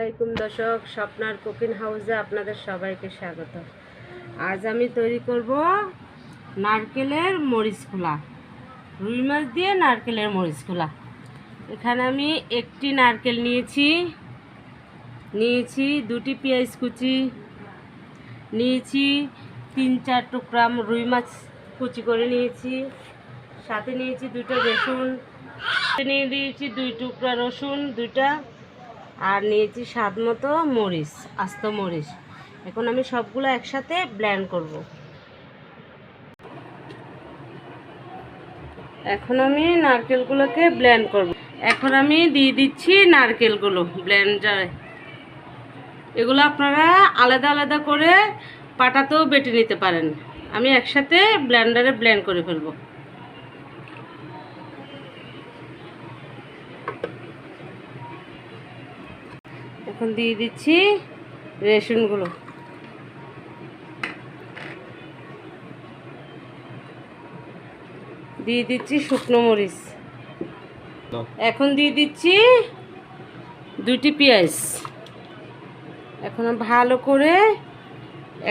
আলাইকুম দর্শক, স্বপ্নার কুকিং হাউসে আপনাদের সবাইকে স্বাগত। আজ আমি তৈরি করব নারকেলের মরিচ খোলা। রুই মাছ দিয়ে নারকেলের মরিচ খোলা। এখানে আমি একটি নারকেল নিয়েছি। নিয়েছি দুটি পেঁয়াজ কুচি। নিয়েছি তিন চার টুকরা রুই মাছ কুচি করে নিয়েছি। সাথে নিয়েছি দুটো রসুন। নিয়ে দিয়েছি দুই টুকরা রসুন, দুইটা আর নিয়েছি স্বাদ মতো মরিচ, আস্ত মরিচ। এখন আমি সবগুলো একসাথে ব্ল্যান্ড করব। এখন আমি নারকেলগুলোকে ব্ল্যান্ড করব। এখন আমি দিয়ে দিচ্ছি নারকেলগুলো ব্লেন্ডারে এগুলো আপনারা আলাদা আলাদা করে পাটাতেও বেটে নিতে পারেন। আমি একসাথে ব্ল্যান্ডারে ব্ল্যান্ড করে ফেলব। এখন দিয়ে দিচ্ছি রেশনগুলো। দিয়ে দিচ্ছি শুকনো মরিচ। এখন দিয়ে দিচ্ছি দুটি পেঁয়াজ। এখন ভালো করে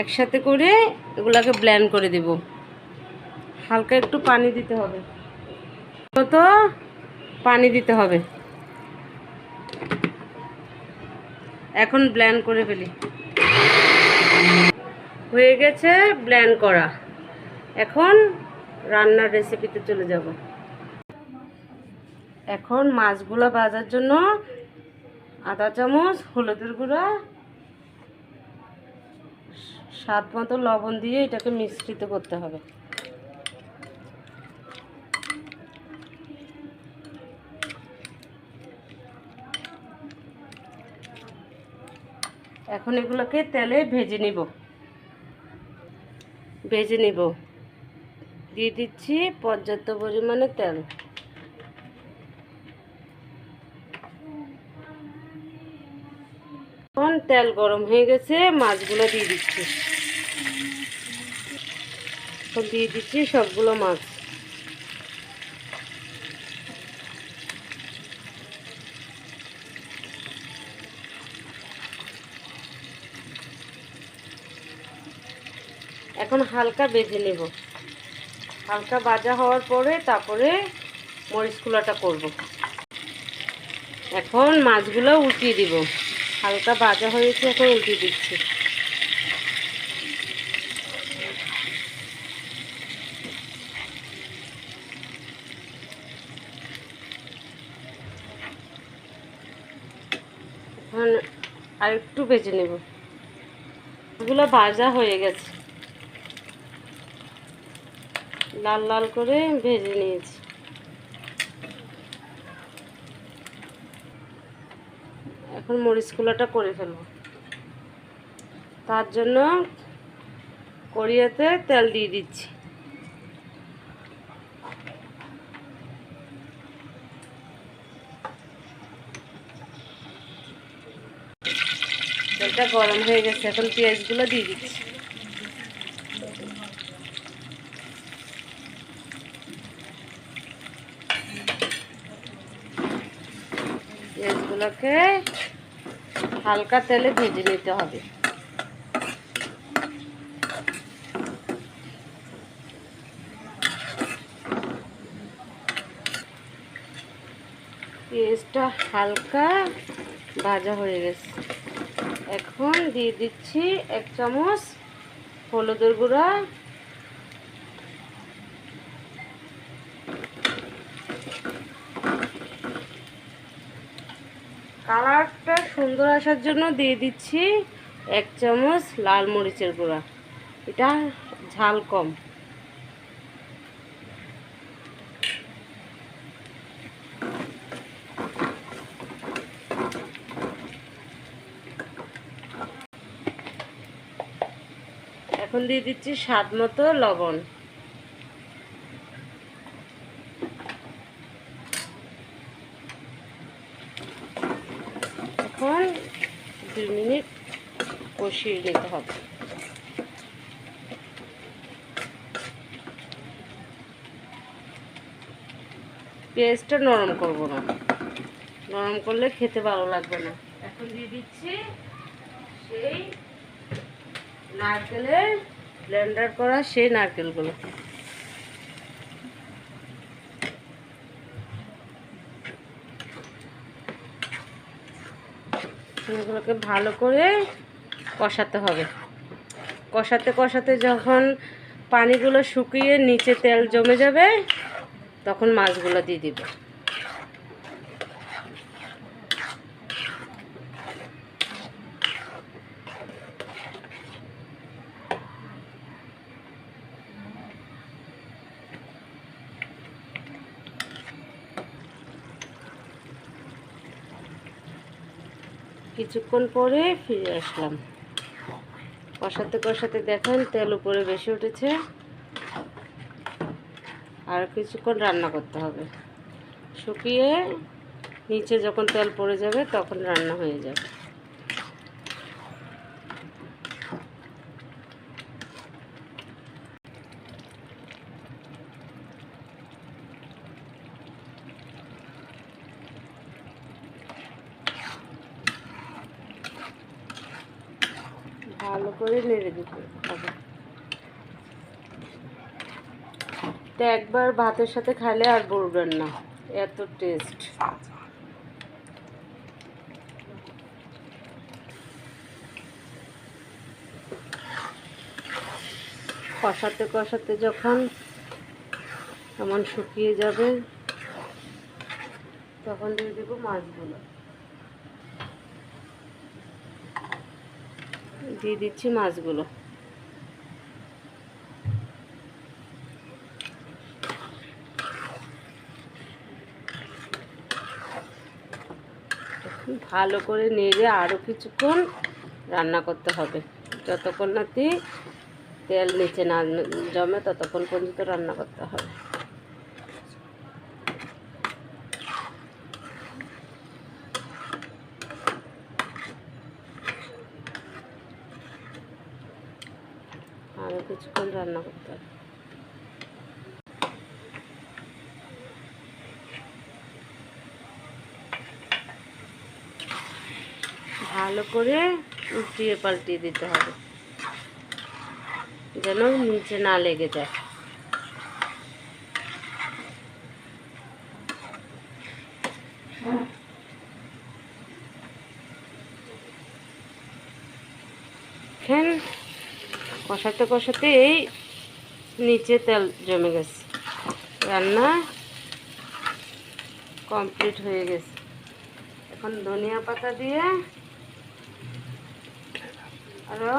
একসাথে করে এগুলাকে ব্ল্যান্ড করে দেব। হালকা একটু পানি দিতে হবে। তো পানি দিতে হবে। এখন ব্ল্যান্ড করে ফেলি। হয়ে গেছে ব্ল্যান্ড করা। এখন রান্নার রেসিপিতে চলে যাব। এখন মাছগুলো ভাজার জন্য আধা চামচ, হলুদের গুঁড়া, স্বাদ মতো লবণ দিয়ে এটাকে মিশ্রিত করতে হবে। এখন এগুলোকে তেলে ভেজে নিব। ভেজে নিব। দিয়ে দিচ্ছি পর্যাপ্ত পরিমাণে তেল। এখন তেল গরম হয়ে গেছে, মাছগুলো দিয়ে দিচ্ছি। দিয়ে দিচ্ছি সবগুলো মাছ। এখন হালকা বেজে নেব। হালকা ভাজা হওয়ার পরে তারপরে মরিচ খোলাটা করব। এখন মাছগুলো উল্টিয়ে দিব। হালকা ভাজা হয়েছে, এখন উল্টিয়ে দিচ্ছি। আর একটু বেজে নেব। এগুলো ভাজা হয়ে গেছে। লাল লাল করে ভেজে নিয়েছি। এখন মরিচ কুলাটা করে ফেলব। তার জন্য কড়িয়াতে তেল দিয়ে দিচ্ছি। তেলটা গরম হয়ে গেছে, এখন পেঁয়াজগুলো দিয়ে দিচ্ছি। পেঁয়াজগুলোকে হালকা তেলে ভেজে নিতে হবে। পেঁয়াজটা হালকা ভাজা হয়ে গেছে। এখন দিয়ে দিচ্ছি এক চামচ হলুদের গুঁড়া সুন্দর আসার জন্য দিয়ে দিচ্ছি এক চামচ লাল মরিচের গুঁড়া। এটা ঝাল কম। এখন দিয়ে দিচ্ছি স্বাদ মতো লবণ এখন দুই মিনিট কষিয়ে নিতে হবে। পেঁয়াজটা নরম করব না। নরম করলে খেতে ভালো লাগবে না। এখন দিয়ে দিচ্ছি সেই নারকেলের ব্লেন্ডার করা সেই নারকেলগুলো। ভালো করে কষাতে হবে। কষাতে কষাতে যখন পানিগুলো শুকিয়ে নিচে তেল জমে যাবে, তখন মাছগুলো দিয়ে দিবে। কিছুক্ষণ পরে ফিরে আসলাম। কষাতে কষাতে দেখেন তেল উপরে বেশি উঠেছে। আর কিছুক্ষণ রান্না করতে হবে। শুকিয়ে নিচে যখন তেল পড়ে যাবে তখন রান্না হয়ে যাবে। ভালো করে নেড়ে দিতে হবে। তো একবার ভাতের সাথে খাইলে আর বলবেন না, এত টেস্ট কষাতে কষাতে যখন এমন শুকিয়ে যাবে, তখন দিয়ে দেবো মাছগুলো। দিয়ে দিচ্ছি মাছগুলো। ভালো করে নেড়ে আরও কিছুক্ষণ রান্না করতে হবে। যতক্ষণ নাতি তেল নিচে না জমে ততক্ষণ পর্যন্ত রান্না করতে হবে। আরও কিছুক্ষণ রান্না করতে হবে। ভালো করে উল্টিয়ে পাল্টিয়ে দিতে হবে। যেন নিচে না লেগে যায়। দেখেন কষাতে কষাতে এই নিচে তেল জমে গেছে। রান্না কমপ্লিট হয়ে গেছে। এখন ধনিয়া পাতা দিয়ে আরও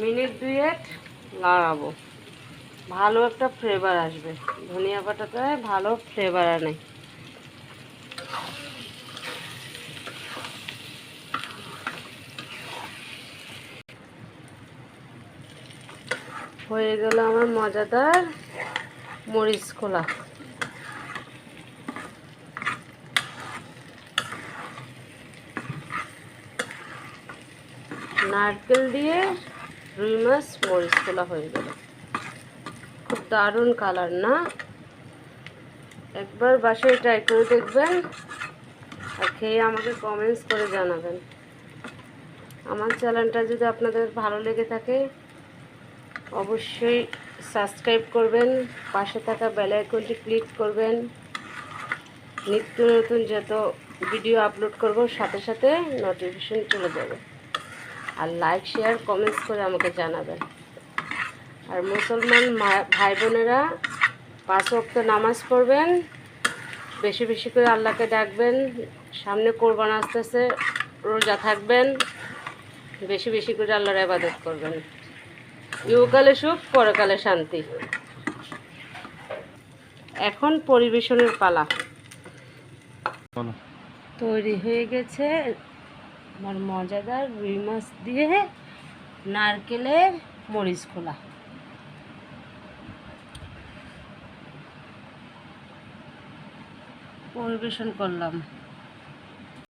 মিনিট দুয়েক লাড়াবো। ভালো একটা ফ্লেভার আসবে। ধনিয়া পাতাতে ভালো ফ্লেভার আনে। হয়ে গেল আমার মজাদার মরিচ খোলা। নারকেল দিয়ে রুই মাছ মরিচ খোলা হয়ে গেল। খুব দারুণ কালার না? একবার বাসায় ট্রাই করে দেখবেন আর খেয়ে আমাকে কমেন্টস করে জানাবেন। আমার চ্যানেলটা যদি আপনাদের ভালো লেগে থাকে অবশ্যই সাবস্ক্রাইব করবেন, পাশে থাকা বেল আইকনটি ক্লিক করবেন। নিত্য নতুন যত ভিডিও আপলোড করব, সাথে সাথে নোটিফিকেশন চলে যাবে। আর লাইক শেয়ার কমেন্টস করে আমাকে জানাবেন। আর মুসলমান ভাই বোনেরা পাঁচ ওয়াক্ত নামাজ পড়বেন। বেশি বেশি করে আল্লাহকে ডাকবেন। সামনে কোরবান আসতেছে, রোজা থাকবেন। বেশি বেশি করে আল্লাহর ইবাদত করবেন। ইহকালে সুখ পরকালে শান্তি। এখন পরিবেশনের পালা। তৈরি হয়ে গেছে আমার মজাদার রুই মাছ দিয়ে নারকেলের মরিচ খোলা। পরিবেশন করলাম।